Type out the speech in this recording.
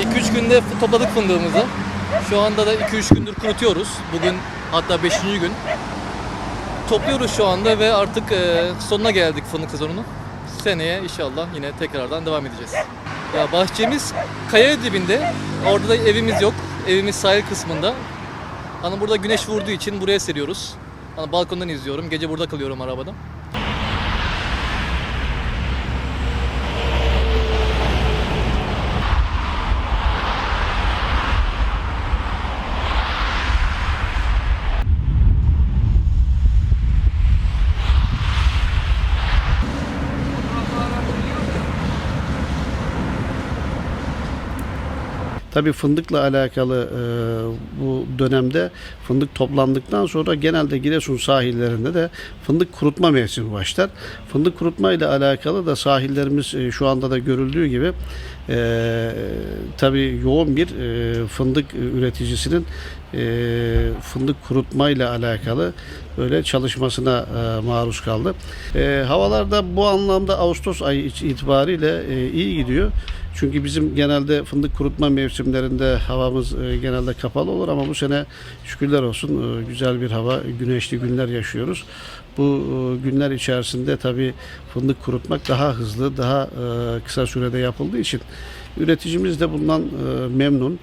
2-3 günde topladık fındığımızı. Şu anda da 2-3 gündür kurutuyoruz. Bugün hatta 5. gün. Topluyoruz şu anda ve artık e, sonuna geldik fındık sezonunun. Seneye inşallah yine tekrardan devam edeceğiz. Ya bahçemiz kaya dibinde. Orada da evimiz yok. Evimiz sahil kısmında. Hani burada güneş vurduğu için buraya seriyoruz. Hani balkondan izliyorum. Gece burada kalıyorum arabada. Tabii fındıkla alakalı e, bu dönemde fındık toplandıktan sonra genelde Giresun sahillerinde de fındık kurutma mevsimi başlar. Fındık kurutma ile alakalı da sahillerimiz e, şu anda da görüldüğü gibi e, tabii yoğun bir e, fındık üreticisinin e, fındık kurutma ile alakalı böyle çalışmasına e, maruz kaldı. E, havalarda bu anlamda Ağustos ayı itibariyle e, iyi gidiyor. Çünkü bizim genelde fındık kurutma mevsimlerinde havamız e, genelde kapalı olur ama bu sene şükürler olsun e, güzel bir hava, güneşli günler yaşıyoruz. Bu e, günler içerisinde tabii fındık kurutmak daha hızlı, daha kısa sürede yapıldığı için üreticimiz de bundan memnun.